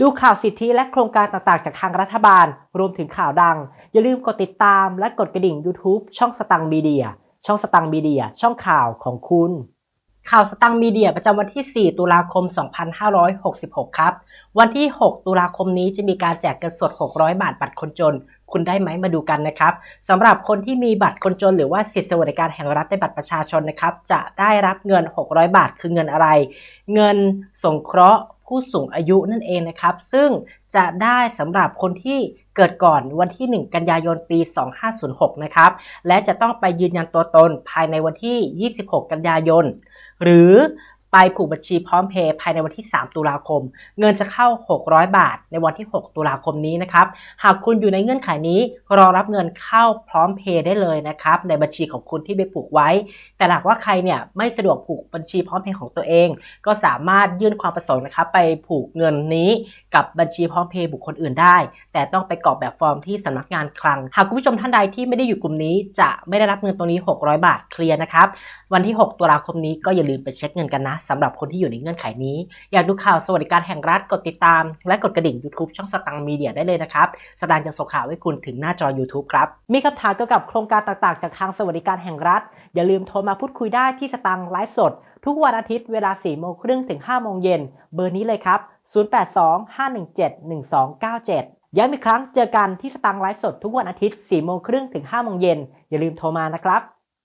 ดูข่าวสิทธิและโครงการต่างๆ จากทางรัฐบาล รวมถึงข่าวดัง อย่าลืมกดติดตามและกดกระดิ่ง YouTube ช่องสตังมีเดีย ช่องสตังมีเดีย ช่องข่าวของคุณ ข่าวสตังมีเดียประจำวันที่ 4 ตุลาคม 2566 ครับ วันที่ 6 ตุลาคมนี้จะมีการแจกเงินสด 600 บาทบัตรคนจน คุณได้ไหมมาดูกันนะครับสำหรับคนที่มีบัตรคนจน หรือว่าสิทธิสวัสดิการแห่งรัฐในบัตรประชาชนนะครับ จะได้รับเงิน 600 บาทคือเงินอะไร เงินสงเคราะห์ ผู้สูงอายุนั่นเองนะครับ ซึ่งจะได้สำหรับคนที่เกิดก่อนวันที่ 1 กันยายนปี 2506 นะครับ และจะต้องไปยืนยันตัวตนภายในวันที่ 26 กันยายน หรือ ไปผูกบัญชีพร้อมเพย์ภายในวันที่ 3 ตุลาคม เงินจะเข้า 600 บาท ในวันที่ 6 ตุลาคมนี้นะครับ หากคุณอยู่ในเงื่อนไขนี้รอรับเงินเข้าพร้อมเพย์ได้เลยนะครับ ในบัญชีของคุณที่ไปผูกไว้ แต่หากว่าใครเนี่ยไม่สะดวกผูกบัญชีพร้อมเพย์ของตัวเอง ก็สามารถยื่นความประสงค์นะครับไปผูกเงินนี้กับบัญชีพร้อมเพย์บุคคลอื่นได้ แต่ต้องไปกรอกแบบฟอร์มที่สำนักงานคลัง หากคุณผู้ชมท่านใดที่ไม่ได้อยู่กลุ่มนี้ จะไม่ได้รับเงินตรงนี้ 600 บาทเคลียร์นะครับ วันที่ 6 ตุลาคมนี้ก็อย่าลืมไปเช็คเงินกันนะสำหรับคนที่อยู่ในเงื่อนไขนี้ อยากดูข่าวสวัสดิการแห่งรัฐกดติดตาม และกดกระดิ่ง YouTube ช่องสตังค์มีเดียได้เลยนะครับ สตางจะส่งข่าวให้คุณถึงหน้าจอ YouTube ครับ มีคำถามเกี่ยวกับโครงการต่างๆ จากทางสวัสดิการแห่งรัฐ อย่าลืมโทรมาพูดคุยได้ที่สตังค์ไลฟ์สด ทุกวันอาทิตย์เวลา4โมงครึ่งถึง5โมงเย็นเบอร์นี้เลยครับ 0825171297ย้ำอีกครั้งเจอกันที่สตังค์ไลฟ์สดทุกวันอาทิตย์4โมงครึ่งถึง5โมงเย็นอย่าลืมโทรมานะครับ